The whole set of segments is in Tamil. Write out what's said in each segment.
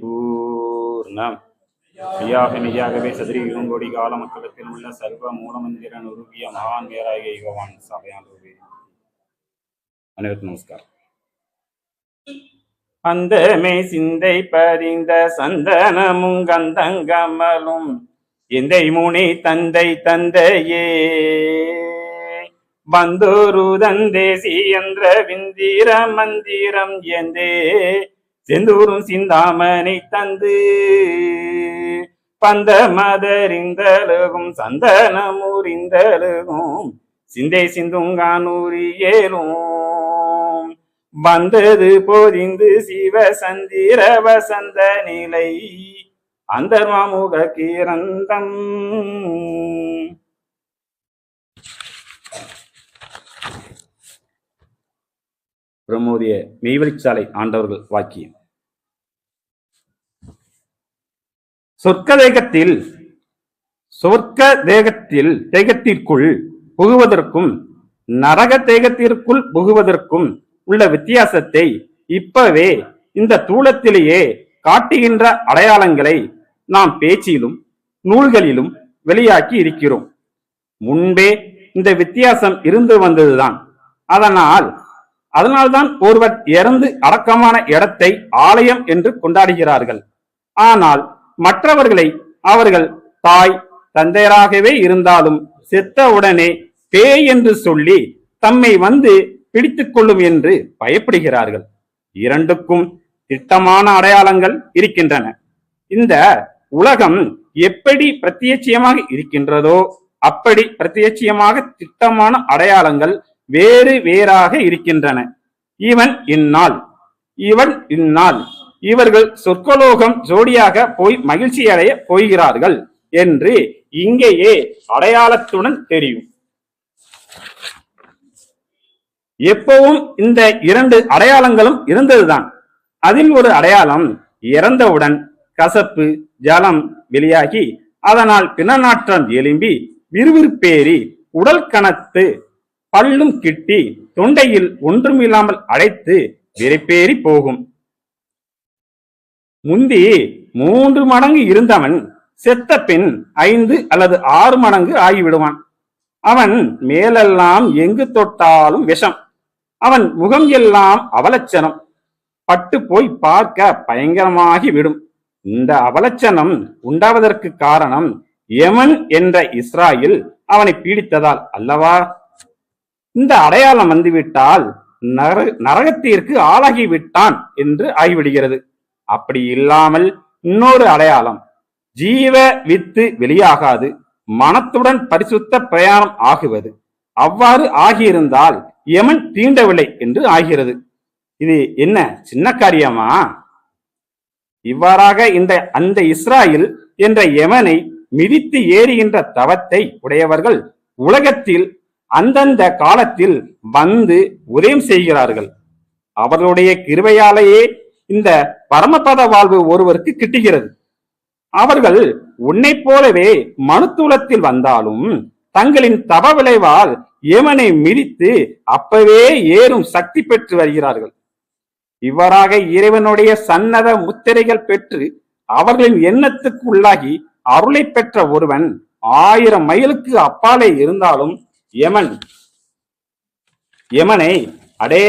பூர்ணம் ஐயாக மெய்யாகவே சதுரி இருங்கோடி கால மக்களத்தில் உள்ள சர்வ மூலமந்திரன் உருவிய மகான் வேராய யுகவான் சபையாளர்களே அனைவருக்கும் நமஸ்காரம். அந்தமே சிந்தை பறிந்த சந்தனமும் கந்தங்கமலும் எந்தை முனி தந்தை தந்தையே. பந்தோரு தந்தேசி என்ற விந்திர மந்திரம் எந்தே செந்தூரும் சிந்தாமணி தந்து பந்த மதறிந்தழுகும் சந்தனமுறிந்தழுகும் சிந்தை சிந்துங்கானூரி ஏலும். வந்தது பொதிந்து சிவ சந்திர வசந்த நிலை அந்தர்மாமுக கிரந்தம். பிரமோதிய மெய்வழிச்சாலை ஆண்டவர்கள் வாக்கியம். சொர்க்க தேகத்தில் சொர்க்க தேகத்தில் தேகத்திற்குள் புகுவதற்கும் நரக தேகத்திற்குள் புகுவதற்கும் உள்ள வித்தியாசத்தை இப்பவே இந்த தூளத்திலேயே காட்டுகின்ற அடையாளங்களை நாம் பேச்சிலும் நூல்களிலும் வெளியாக்கி இருக்கிறோம். முன்பே இந்த வித்தியாசம் இருந்து வந்ததுதான். அதனால் அதனால்தான் ஒருவர் இறந்து அடக்கமான இடத்தை ஆலயம் என்று கொண்டாடுகிறார்கள். ஆனால் மற்றவர்களை அவர்கள் தாய் தந்தையராகவே இருந்தாலும் செத்த உடனே பேய் என்று சொல்லி தம்மை வந்து பிடித்துக் கொள்ளும் என்று பயப்படுகிறார்கள். இரண்டுக்கும் திட்டமான அடையாளங்கள் இருக்கின்றன. இந்த உலகம் எப்படி பிரத்யட்சியமாக இருக்கின்றதோ அப்படி பிரத்யட்சியமாக திட்டமான அடையாளங்கள் வேறு வேறாக இருக்கின்றன. இவன் இந்நாள் இவன் இந்நாள். இவர்கள் சொற்கலோகம் ஜோடியாக போய் மகிழ்ச்சி அடைய போகிறார்கள் என்று இங்கேயே அடையாளத்துடன் தெரியும். எப்பவும் இந்த இரண்டு அடையாளங்களும் இருந்ததுதான். அதில் ஒரு அடையாளம் இறந்தவுடன் கசப்பு ஜலம் வெளியாகி அதனால் பிணநாற்றம் எலும்பி விறுவிறுப்பேறி உடல் கணத்து பல்லும் கிட்டி தொண்டையில் ஒன்றுமில்லாமல் அடைத்து விரைப்பேறி போகும். முந்தி மூன்று மடங்கு இருந்தவன் செத்த பின் ஐந்து அல்லது ஆறு மடங்கு ஆகிவிடுவான். அவன் மேலெல்லாம் எங்கு தொட்டாலும் விஷம். அவன் முகம் எல்லாம் அவலட்சணம் பட்டு போய் பார்க்க பயங்கரமாகி விடும். இந்த அவலட்சணம் உண்டாவதற்கு காரணம் யமன் என்ற இஸ்ராயில் அவனை பீடித்ததால் அல்லவா? இந்த அடையாளம் வந்துவிட்டால் நர நரகத்திற்கு ஆளாகி விட்டான் என்று ஆகிவிடுகிறது. அப்படி இல்லாமல் இன்னொரு அடையாளம் ஜீவ வித்து வெளியாகாது மனத்துடன் பரிசுத்த பிரயாணம் ஆகுவது. அவ்வாறு ஆகியிருந்தால் யமன் தீண்டவில்லை என்று ஆகிறது. இது என்ன சின்ன காரியமா? இவ்வாறாக இந்த அந்த இஸ்ராயில் என்ற யமனை மிதித்து ஏறுகின்ற தவத்தை உடையவர்கள் உலகத்தில் அந்தந்த காலத்தில் வந்து உதயம் செய்கிறார்கள். அவர்களுடைய கிருபையாலேயே இந்த பரமபத வாழ்வு ஒருவருக்கு கிட்டுகிறது. அவர்கள் உன்னை போலவே மனுத்துலத்தில் வந்தாலும் தங்களின் தவ விளைவால் யமனை மிதித்து அப்பவே ஏறும் சக்தி பெற்று வருகிறார்கள். இவ்வாறாக இறைவனுடைய சன்னத முத்திரைகள் பெற்று அவர்களின் எண்ணத்துக்கு உள்ளாகி அருளை பெற்ற ஒருவன் ஆயிரம் மைலுக்கு அப்பாலே இருந்தாலும் யமன் யமனை அடே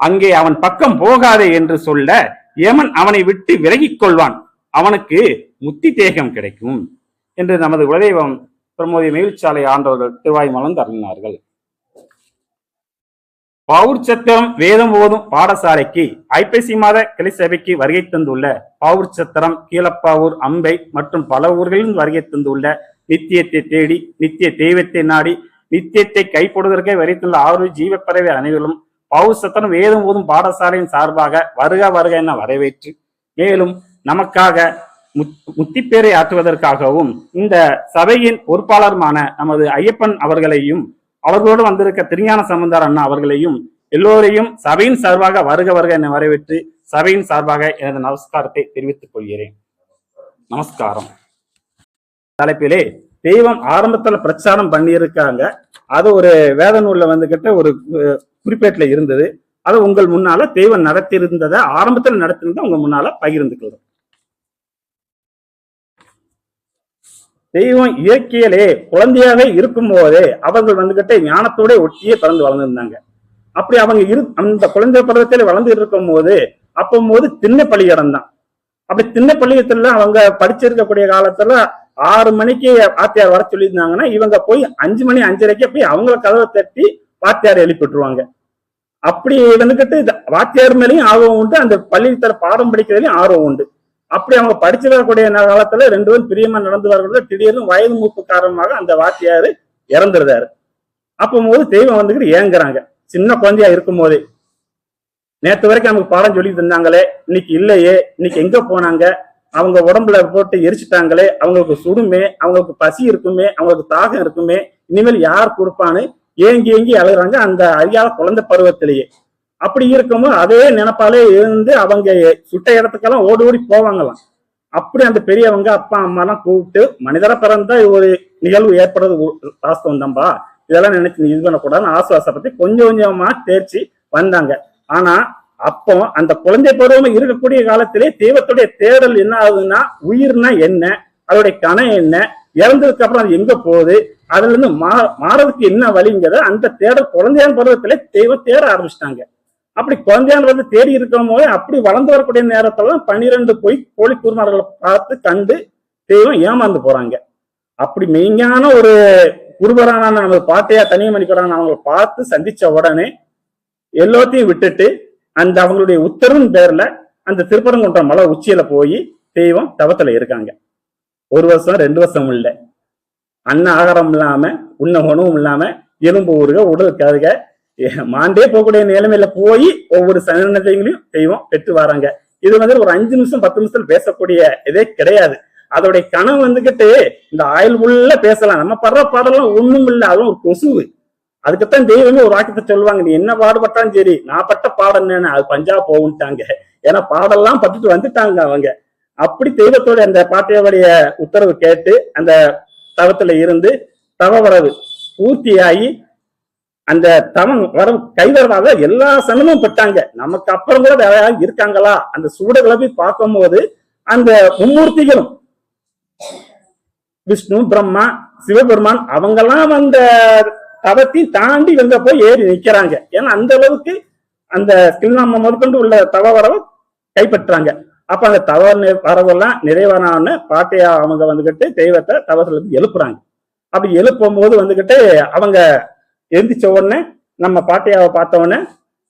அங்கே அவன் பக்கம் போகாதே என்று சொல்ல யமன் அவனை விட்டு விலகிக் கொள்வான் அவனுக்கு முத்தி தேகம் கிடைக்கும் என்று நமது குலதெய்வம் பிரமோதி மகிழ்ச்சாலை ஆண்டவர்கள் திருவாய் மலர்ந்து அருளினார்கள் பவுர் சத்திரம் வேதம் ஓதும் பாடசாலைக்கு ஐப்பசி மாத கிளை சபைக்கு வருகை தந்துள்ள பவுர் சத்திரம் கீழப்பாவூர் அம்பை மற்றும் பல ஊர்களிலும் வருகை தந்துள்ள நித்தியத்தை தேடி நித்திய தெய்வத்தை நாடி நித்தியத்தை கைப்படுவதற்கே வரைத்துள்ள ஆறு ஜீவப்பறவை அனைவரும் பௌசத்தனும் சத்திரம் வேதம் பாடசாலையின் சார்பாக வருக வருக என வரவேற்று மேலும் நமக்காக முத்திப்பேரை ஆற்றுவதற்காகவும் இந்த சபையின் பொறுப்பாளருமான நமது ஐயப்பன் அவர்களையும் அவர்களோடு வந்திருக்க திருஞான சம்பந்தார் அண்ணா அவர்களையும் எல்லோரையும் சபையின் சார்பாக வருக வருக என வரவேற்று சபையின் சார்பாக எனது நமஸ்காரத்தை தெரிவித்துக் கொள்கிறேன். நமஸ்காரம். தலைப்பிலே தெய்வம் ஆரம்பத்துல பிரச்சாரம் பண்ணியிருக்காங்க. அது ஒரு வேத நூல்ல வந்துகிட்ட ஒரு குறிப்பேட்டுல இருந்தது. அதை உங்கள் முன்னால தெய்வம் நடத்தியிருந்ததை ஆரம்பத்தில் நடத்திருந்ததை உங்க முன்னால பகிர்ந்துக்கிறது தெய்வம் இயற்கையிலே குழந்தையாக இருக்கும் போதே அவர்கள் வந்துகிட்டே ஞானத்தோட ஒட்டியே பிறந்து வளர்ந்துருந்தாங்க. அப்படி அவங்க இரு அந்த குழந்தை பருவத்தில் வளர்ந்துட்டு இருக்கும் போது அப்போது போது திண்ணை பள்ளியிடம் தான். அப்படி திண்ணை பள்ளியத்துல அவங்க படிச்சிருக்கக்கூடிய காலத்துல ஆறு மணிக்கு ஆத்தியார் வர சொல்லியிருந்தாங்கன்னா இவங்க போய் அஞ்சு மணி அஞ்சரைக்கே போய் அவங்கள கதவை தட்டி வாத்தியார் எழுப்பிட்டுருவாங்க அப்படி வந்துகிட்டு வாத்தியார் மேலேயும் ஆர்வம் உண்டு அந்த பள்ளித்தர பாடம் படிக்கிறதுலயும் ஆர்வம் உண்டு. அப்படி அவங்க படிச்சு வரக்கூடிய காலத்துல ரெண்டு பேரும் பிரியமா நடந்து வரக்கூடிய திடீர்னு வயது மூப்பு காரணமாக அந்த வாத்தியார் இறந்துருந்தாரு அப்போ போது தெய்வம் வந்துக்கிட்டு ஏங்குறாங்க. சின்ன குழந்தையா இருக்கும் போதே நேற்று வரைக்கும் நமக்கு பாடம் சொல்லி தந்தாங்களே இன்னைக்கு இல்லையே இன்னைக்கு எங்க போனாங்க? அவங்க உடம்புல போட்டு எரிச்சிட்டாங்களே அவங்களுக்கு சுடுமே அவங்களுக்கு பசி இருக்குமே அவங்களுக்கு தாகம் இருக்குமே இனிமேல் யார் கொடுப்பான்னு ஏங்கி ஏங்கி அழுகுறாங்க. அந்த அறியாத குழந்தை பருவத்திலேயே. அப்படி இருக்கும்போது அதே நினைப்பாலே இருந்து அவங்க சுட்ட இடத்துக்கெல்லாம் ஓடி ஓடி போவாங்களாம். அப்படி அந்த பெரியவங்க அப்பா அம்மாலாம் கூப்பிட்டு மனிதரை பிறந்தா ஒரு நிகழ்வு ஏற்படுறது வாஸ்தவம் தான்பா. இதெல்லாம் நினைச்சு இது பண்ணக்கூடாதுன்னு ஆசுவாசப்பத்தி கொஞ்சம் கொஞ்சமா தேர்ச்சி வந்தாங்க. ஆனா அப்போ அந்த குழந்தை பருவம் இருக்கக்கூடிய காலத்திலே தெய்வத்துடைய தேடல் என்ன ஆகுதுன்னா உயிர்னா என்ன? அதோடைய கணம் என்ன? இறந்ததுக்கு அப்புறம் அது எங்க போகுது? அதுல இருந்து மா மாறதுக்கு என்ன வழிங்கிறத அந்த தேடல் குழந்தையான பருவத்துல தெய்வம் தேட ஆரம்பிச்சிட்டாங்க. அப்படி குழந்தையான பருவத்தை தேடி இருக்கும் போது அப்படி வளர்ந்து வரக்கூடிய நேரத்துல தான் பன்னிரெண்டு போய் கோழி குருமார்களை பார்த்து கண்டு தெய்வம் ஏமாந்து போறாங்க. அப்படி மெய்ஞான ஒரு குருபரான நமது பாட்டையா தனியமணிக்கிறான் அவங்களை பார்த்து சந்திச்ச உடனே எல்லாத்தையும் விட்டுட்டு அந்த அவங்களுடைய உத்தரவின் பேர்ல அந்த திருப்பரங்குன்றம் மலை உச்சியில போய் தெய்வம் தவத்துல இருக்காங்க. ஒரு வருஷம் ரெண்டு வருஷம் இல்லை. அன்ன ஆகாரம் இல்லாம உண்ண உணவும் இல்லாம எலும்பு ஊருக உடல் கருக மாண்டே போகக்கூடிய நிலைமையில போய் ஒவ்வொரு சன்னதைகளையும் தெய்வம் பெற்று வராங்க. இது வந்து ஒரு அஞ்சு நிமிஷம் பத்து நிமிஷத்துல பேசக்கூடிய இதே கிடையாது. அதோடைய கனவு வந்துகிட்டு இந்த ஆயுள் உள்ள பேசலாம். நம்ம படுற பாடலாம் ஒண்ணும் இல்லை. அதுவும் ஒரு கொசுவு. அதுக்குத்தான் தெய்வமே ஒரு வாக்கியத்தை சொல்லுவாங்க. நீ என்ன பாடுபட்டாலும் சரி நான் பட்ட பாடம் என்ன அது பஞ்சாப் போகுன்ட்டாங்க ஏன்னா பாடெல்லாம் பட்டுட்டு வந்துட்டாங்க அவங்க. அப்படி தெய்வத்தோட அந்த பாட்டையோடைய உத்தரவு கேட்டு அந்த தவத்துல இருந்து தவ வரவு பூர்த்தியாகி அந்த தவம் வரவு கைவரவாக எல்லா சனமும் பெற்றாங்க நமக்கு அப்புறம் கூட வேற யாரும் இருக்காங்களா? அந்த சூடுகளை போய் பார்க்கும்போது அந்த மும்மூர்த்திகளும் விஷ்ணு பிரம்மா சிவபெருமான் அவங்கெல்லாம் அந்த தவத்தையும் தாண்டி வந்த போய் ஏறி நிக்கிறாங்க. ஏன்னா அந்த அளவுக்கு அந்த கில்நாம முதற்கொண்டு உள்ள தவ வரவை கைப்பற்றாங்க. அப்ப அந்த தவறு வரவெல்லாம் நிறைவான பாட்டையா அவங்க வந்துகிட்டு தெய்வத்தை தவத்துல இருந்து எழுப்புறாங்க. அப்படி எழுப்பும் போது வந்துகிட்டு அவங்க எந்திரிச்ச உடனே நம்ம பாட்டையாவை பார்த்த உடனே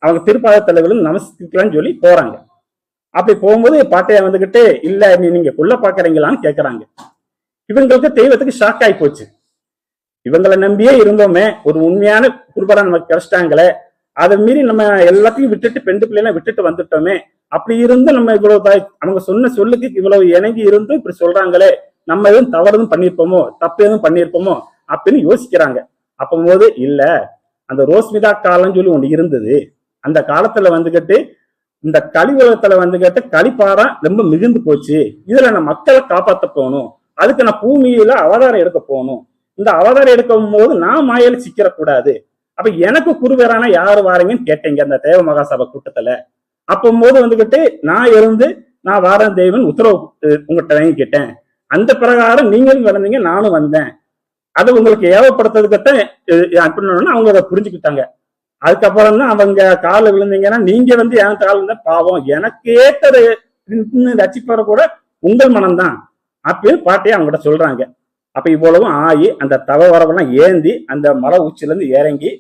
அவங்க திருப்பாத தலைவர்களும் நமஸ்கரிக்கலாம்னு சொல்லி போறாங்க. அப்படி போகும்போது பாட்டையா வந்துகிட்டு இல்ல நீ நீங்க உள்ள பாக்குறீங்களான்னு கேக்குறாங்க. இவங்களுக்கு தெய்வத்துக்கு ஷாக் ஆகி போச்சு. இவங்களை நம்பியே இருந்தோமே ஒரு உண்மையான குருபரா நமக்கு கிடைச்சிட்டாங்களே அதை மீறி நம்ம எல்லாத்தையும் விட்டுட்டு பெண்டு பிள்ளைலாம் விட்டுட்டு வந்துட்டோமே அப்படி இருந்து நம்ம இவ்வளவு தாய் அவங்க சொன்ன சொல்லுக்கு இவ்வளவு இணங்கி இருந்தும் இப்படி சொல்றாங்களே நம்ம எதுவும் தவறு எதுவும் பண்ணியிருப்போமோ தப்பு எதுவும் பண்ணியிருப்போமோ அப்படின்னு யோசிக்கிறாங்க. அப்போது இல்ல அந்த ரோஸ்மிதா காலம்னு சொல்லி ஒண்ணு இருந்தது. அந்த காலத்துல வந்துகிட்டு இந்த கலியுலகத்துல வந்துகிட்டு களிப்பாரம் ரொம்ப மிகுந்து போச்சு. இதுல நான் மக்களை காப்பாத்த போகணும். அதுக்கு நான் பூமியில அவதாரம் எடுக்க போகணும். இந்த அவதாரம் எடுக்கும் போது நான் மாயல சிக்கிறக்கூடாது அப்ப எனக்கு குருவேரான யாரு வாரீங்கன்னு கேட்டீங்க அந்த தேவ மகாசபை கூட்டத்துல. அப்போது வந்துகிட்டு நான் இருந்து நான் வாரன் தேவன் உத்தரவு உங்கள்கிட்ட வாங்கிக்கிட்டேன் அந்த பிரகாரம் நீங்களும் வளர்ந்தீங்க நானும் வந்தேன். அதை உங்களுக்கு ஏவப்படுத்துறதுக்கத்தான் அப்படின்னு அவங்க அதை புரிஞ்சுக்கிட்டாங்க. அதுக்கப்புறம் தான் அவங்க காலில் விழுந்தீங்கன்னா நீங்க வந்து என் கால் இருந்தா பாவம். எனக்கு ஏற்றது ரசிப்பற கூட உங்கள் மனம்தான். அப்படின்னு பாட்டையே அவங்ககிட்ட சொல்றாங்க. அப்ப இவ்வளவும் ஆகி அந்த தவ வரவெல்லாம் ஏந்தி அந்த மலை உச்சிலேருந்து இறங்கி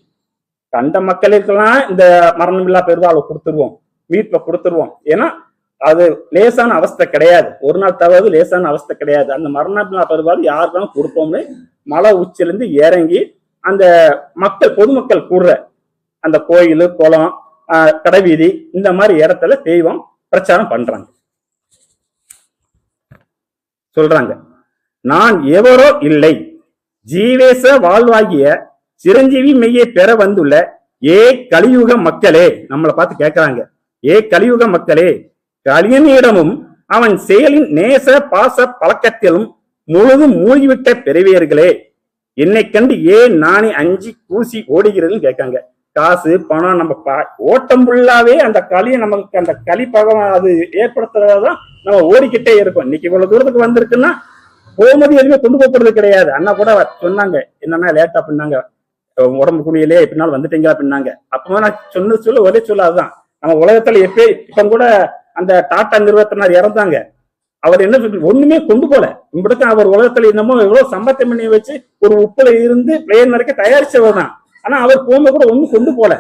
கண்ட மக்களுக்கெல்லாம் இந்த மரணமில்லா பெருவாளை கொடுத்துருவோம். வீட்டில் கொடுத்துருவோம். ஏன்னா அது லேசான அவஸ்தை கிடையாது. ஒரு நாள் தவறு லேசான அவஸ்தை கிடையாது. அந்த மரணமில்லா பெருவாழ்வு யாருக்கெல்லாம் கொடுப்போம்னு மலை உச்சிலேருந்து இறங்கி அந்த மக்கள் பொதுமக்கள் கூடுற அந்த கோயில் குளம் கடைவீதி இந்த மாதிரி இடத்துல தெய்வம் பிரச்சாரம் பண்றாங்க. சொல்றாங்க. நான் எவரோ இல்லை. ஜீவேச வாழ்வாகிய சிரஞ்சீவி மெய்யை பெற வந்துள்ள ஏ கலியுக மக்களே. நம்மளை பார்த்து கேட்கிறாங்க ஏ கலியுக மக்களே கலியனிடமும் அவன் செயலின் நேச பாச பழக்கத்திலும் முழுதும் மூழ்கிவிட்ட பெறுவீர்களே என்னை கண்டு ஏன் நானே அஞ்சு கூசி ஓடுகிறதுன்னு கேட்காங்க. காசு பணம் நம்ம ஓட்டம் ஃபுல்லாவே அந்த களியை நமக்கு அந்த களி பகவான் அது ஏற்படுத்துறதாதான் நம்ம ஓடிக்கிட்டே இருக்கோம். இன்னைக்கு இவ்வளவு தூரத்துக்கு வந்திருக்குன்னா போகும்போது எதுவுமே கொண்டு போகிறது கிடையாது. அண்ணா கூட சொன்னாங்க. என்னன்னா லேட்டா பண்ணாங்க உடம்பு குழியிலே எப்படினாலும் வந்துட்டீங்க அப்படின்னாங்க அப்போ நான் சொன்ன சொல்ல ஒரே சொல்ல அதுதான் நம்ம உலகத்துல எப்பயே இப்ப கூட அந்த டாடா நிறுவனத்தினர் இறந்தாங்க. அவர் என்ன ஒண்ணுமே கொண்டு போல. இம்பிடுக்கு அவர் உலகத்துல என்னமோ எவ்வளவு சம்பத்தம் பண்ணி வச்சு ஒரு உப்புல இருந்து பிளேன் வரைக்கும் தயாரிச்சவர் தான். ஆனா அவர் போகும்போது கூட ஒண்ணும் கொண்டு போல.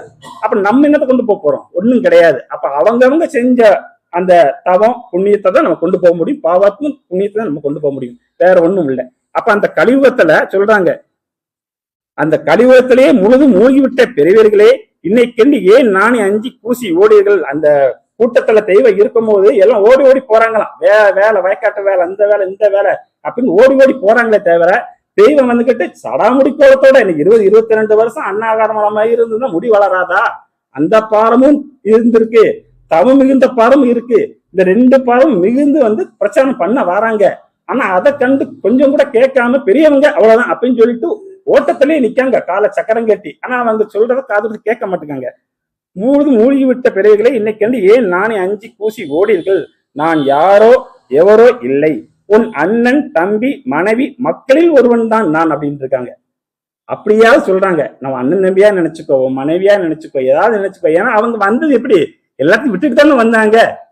அப்ப நம்ம என்னத்தை கொண்டு போக போறோம்? ஒண்ணும் கிடையாது. அப்ப அவங்கவங்க செஞ்ச அந்த தவம் புண்ணியத்தை தான் நம்ம கொண்டு போக முடியும். பாவத்தும் புண்ணியத்தை தான் நம்ம கொண்டு போக முடியும். வேற ஒண்ணும் இல்லை. அப்ப அந்த கழிவத்துல சொல்றாங்க. அந்த கழிவத்திலேயே முழுதும் மூழ்கிவிட்ட பெரியவர்களே இன்னைக்கு ஏன் நானே அஞ்சு கூசி ஓடியர்கள் அந்த கூட்டத்துல தெய்வம் இருக்கும்போது எல்லாம் ஓடி ஓடி போறாங்களாம். வே வேலை வயக்காட்டு வேலை அந்த வேலை இந்த வேலை அப்படின்னு ஓடி ஓடி போறாங்களே தவிர தெய்வம் வந்துகிட்டு சடாமுடி கோலத்தோட எனக்கு இருபது இருபத்தி ரெண்டு வருஷம் அன்னாகாரமலமாக இருந்ததுன்னா முடி வளராதா? அந்த பாரமும் இருந்திருக்கு. தவ மிகுந்த பாரம் இருக்கு. இந்த ரெண்டு பாரம் மிகுந்து வந்து பிரச்சாரம் பண்ண வராங்க. ஆனா அதை கண்டு கொஞ்சம் கூட கேட்காம பெரியவங்க அவ்வளவுதான் அப்படின்னு சொல்லிட்டு ஓட்டத்திலேயே நிக்காங்க. காலை சக்கரம் கட்டி. ஆனா அவங்க சொல்றத காது கேட்க மாட்டேங்காங்க. மூழ்கு மூழ்கி விட்ட பிறகுகளே இன்னைக்கு வந்து ஏன் நானே அஞ்சு கூசி ஓடீர்கள் நான் யாரோ எவரோ இல்லை. உன் அண்ணன் தம்பி மனைவி மக்களில் ஒருவன் தான் நான் அப்படின்னு இருக்காங்க. அப்படியாவது சொல்றாங்க. நம்ம அண்ணன் தம்பியா நினைச்சுக்கோ மனைவியா நினைச்சுக்கோ ஏதாவது நினைச்சுக்கோ. ஏன்னா அவங்க வந்தது எப்படி? எல்லாத்தையும் விட்டுட்டு தானே வந்தாங்க.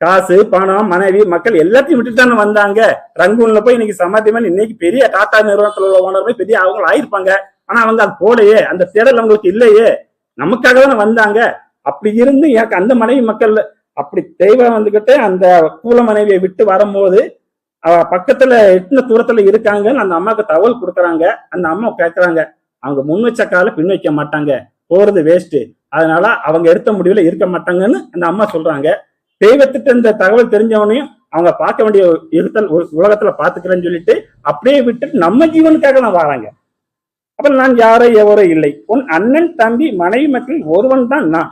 காசு பணம் மனைவி மக்கள் எல்லாத்தையும் விட்டுட்டு தானே வந்தாங்க. ரங்கூன்ல போய் இன்னைக்கு சமாதிமன் இன்னைக்கு பெரிய டாடா நிறுவனத்துல உள்ள ஓனர் பெரிய அவங்க ஆயிருப்பாங்க. ஆனா அவங்க அது போலையே அந்த தேடல் அவங்களுக்கு இல்லையே. நமக்காக தானே வந்தாங்க. அப்படி இருந்து எனக்கு அந்த மனைவி மக்கள் அப்படி தெய்வம் வந்துகிட்டு அந்த கூல மனைவியை விட்டு வரும்போது அவ பக்கத்துல எத்தனை தூரத்துல இருக்காங்கன்னு அந்த அம்மாவுக்கு தகவல் கொடுக்குறாங்க. அந்த அம்மா கேட்கறாங்க அவங்க முன் வச்ச கால பின் வைக்க மாட்டாங்க. போறது வேஸ்ட் அதனால அவங்க எடுத்த முடிவுல இருக்க மாட்டாங்கன்னு அந்த அம்மா சொல்றாங்க. தெய்வத்திட்ட இந்த தகவல் தெரிஞ்சவனையும் அவங்க பார்க்க வேண்டிய இருத்தல் உ- உலகத்துல பாத்துக்கிறேன்னு சொல்லிட்டு அப்படியே விட்டு நம்ம ஜீவனுக்காக நான் வராங்க. அப்ப நான் யாரோ எவரோ இல்லை. உன் அண்ணன் தம்பி மனைவி மக்கள் ஒருவன் தான் நான்.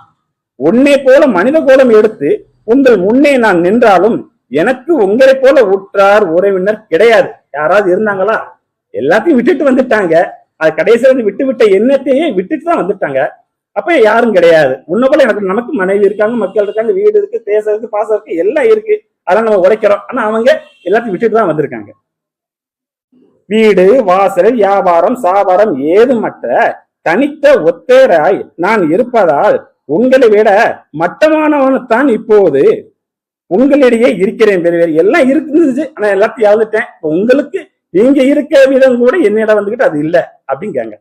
உன்னை போல மனித கோலம் எடுத்து உங்கள் முன்னே நான் நின்றாலும் எனக்கு உங்களை போல உற்றார் உறவினர் கிடையாது. யாராவது இருந்தாங்களா? எல்லாத்தையும் விட்டுட்டு வந்துட்டாங்க. அது கடைசியில இருந்து விட்டு விட்ட எண்ணத்தையே விட்டுட்டு தான் வந்துட்டாங்க. அப்ப யாரும் கிடையாது. உன்ன போல எனக்கு நமக்கு மனைவி இருக்காங்க மக்கள் இருக்காங்க வீடு இருக்கு தேசம் இருக்கு பாசம் இருக்கு எல்லாம் இருக்கு. அதெல்லாம் நம்ம உழைக்கிறோம் ஆனா அவங்க எல்லாத்தையும் விட்டுட்டு தான் வந்திருக்காங்க. வீடு வாசல் வியாபாரம் சாபாரம் ஏதுமற்ற தனித்த ஒத்தேராய் நான் இருப்பதால் உங்களை விட மட்டமானவனைத்தான் இப்போது. உங்களிடையே இருக்கிறேன் பெரிய எல்லாம் இருந்துச்சு. ஆனா எல்லாத்தையும் இழந்துட்டேன். உங்களுக்கு நீங்க இருக்க விதம் கூட என்னிடம் வந்துகிட்டு அது இல்லை அப்படிங்காங்க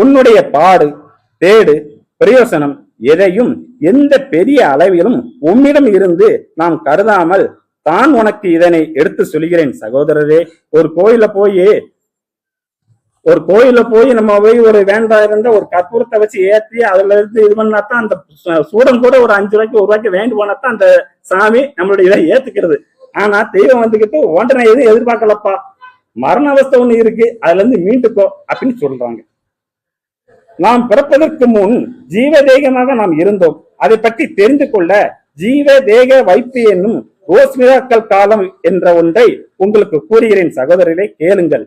உன்னுடைய பாடு தேடு பிரயோசனம் எதையும் எந்த பெரிய அளவிலும் உம்மிடம் இருந்து நாம் கருதாமல் தான் உனக்கு இதனை எடுத்து சொல்கிறேன் சகோதரரே. ஒரு கோயில போய் ஒரு கோயில போய் நம்ம போய் ஒரு வேண்டா இருந்த ஒரு கற்பூரத்தை வச்சு ஏற்றி அதுல இருந்து இது பண்ணா தான் அந்த சு- சூடம் கூட ஒரு அஞ்சு ரூபாய்க்கு ஒரு ரூபாய்க்கு வேண்டு போனா தான் அந்த சாமி நம்மளுடைய இதை ஏத்துக்கிறது. ஆனா தெய்வம் வந்துகிட்டு ஒன்றனை எதுவும் எதிர்பார்க்கலப்பா. மரண அவஸ்தை ஒண்ணு இருக்கு. அதுல இருந்து மீண்டுக்கோ அப்படின்னு சொல்றாங்க. நாம் பிறப்பதற்கு முன் ஜீவ தேகமாக நாம் இருந்தோம். அதை பற்றி தெரிந்து கொள்ள ஜீவ தேக வைப்பு என்னும் ரோஸ்மிராக்கள் காலம் என்ற ஒன்றை உங்களுக்கு கூறுகிறேன் சகோதரரை கேளுங்கள்.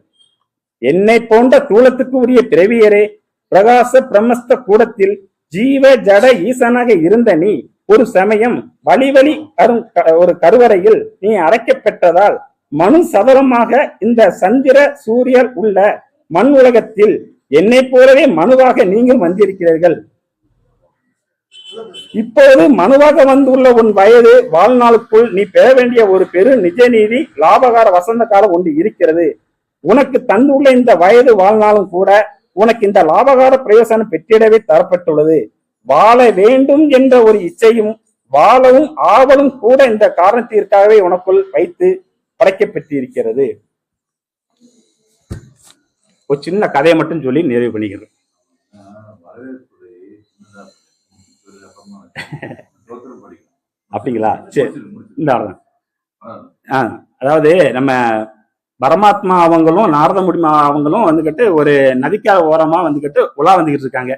என்னை போன்ற தூளத்துக்கு உரிய பிறவியரே பிரகாச பிரம்மஸ்த கூடத்தில் ஜீவ ஜட ஈசனாக இருந்த நீ ஒரு சமயம் வழிவழி வழி ஒரு கருவறையில் நீ அரைக்கப்பெற்றதால் மனு சதரமாக இந்த சந்திர சூரியர் உள்ள மண் உலகத்தில் என்னை போலவே மனுவாக நீங்கள் வந்திருக்கிறீர்கள். இப்போது மனுவாக வந்துள்ள உன் வயது வாழ்நாளுக்குள் நீ பெற வேண்டிய ஒரு பெரு நிஜநீதி லாபகார வசந்த காலம் ஒன்று இருக்கிறது. உனக்கு தந்துள்ள இந்த வயது வாழ்நாளும் கூட உனக்கு இந்த லாபகார பிரயோசனம் பெற்றிடவே தரப்பட்டுள்ளது. வாழ வேண்டும் என்ற ஒரு இச்சையும் வாழவும் ஆவலும் கூட இந்த காரணத்திற்காகவே உனக்குள் வைத்து படைக்கப்பட்டிருக்கிறது. ஒரு சின்ன கதையை மட்டும் சொல்லி நிறைவு பண்ணிக்கிறேன் அப்படிங்களா? சரி. இந்த ஆ அதாவது நம்ம பரமாத்மா அவங்களும் நாரத முடிமா அவங்களும் வந்துக்கிட்டு ஒரு நதிக்கா ஓரமா வந்துக்கிட்டு உலா வந்துகிட்டு இருக்காங்க.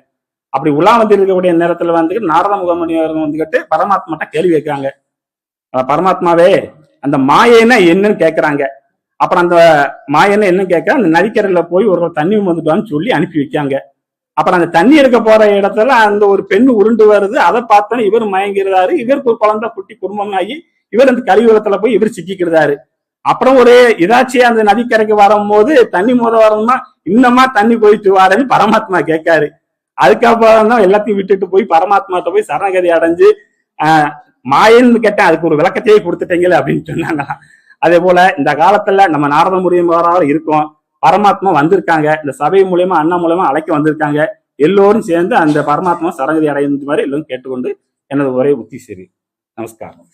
அப்படி உலா வந்து இருக்கக்கூடிய நேரத்துல வந்துட்டு நாரத முகமணி அவர்கள் வந்துக்கிட்டு பரமாத்மாட்ட கேள்வி கேட்கிறாங்க. பரமாத்மாவே அந்த மாயைன்னா என்னன்னு கேட்குறாங்க. அப்புறம் அந்த மாயன்னு என்ன கேட்க அந்த நதிக்கரையில போய் ஒரு தண்ணி வந்துட்டான்னு சொல்லி அனுப்பி வைக்காங்க. அப்புறம் அந்த தண்ணி எடுக்க போற இடத்துல அந்த ஒரு பெண் உருண்டு வருது. அதை பார்த்தோன்னா இவர் மயங்கிறாரு. இவருக்கு ஒரு குழந்தை குட்டி குடும்பம் ஆகி இவர் அந்த கழிவுரத்துல போய் இவர் சிக்கிக்கிறாரு. அப்புறம் ஒரு இதாச்சியா அந்த நதிக்கரைக்கு வரும்போது தண்ணி மோத வரணுமா இன்னமா தண்ணி போயிட்டு வாரேன்னு பரமாத்மா கேட்காரு. அதுக்கப்புறம் தான் எல்லாத்தையும் விட்டுட்டு போய் பரமாத்மாட்ட போய் சரணகதி அடைஞ்சு ஆஹ் மாயன்னு கேட்டேன் அதுக்கு ஒரு விளக்கத்தையே கொடுத்துட்டீங்களே அப்படின்னு சொன்னாங்களாம். அதே போல இந்த காலத்துல நம்ம நாரத முறையாக இருக்கோம் பரமாத்மா வந்திருக்காங்க இந்த சபை மூலியமா அண்ணா மூலியமா அழைக்க வந்திருக்காங்க எல்லோரும் சேர்ந்து அந்த பரமாத்மா சரங்கதி அடைந்த மாதிரி எல்லோரும் கேட்டுக்கொண்டு எனது ஒரே புத்தி சரி நமஸ்காரம்.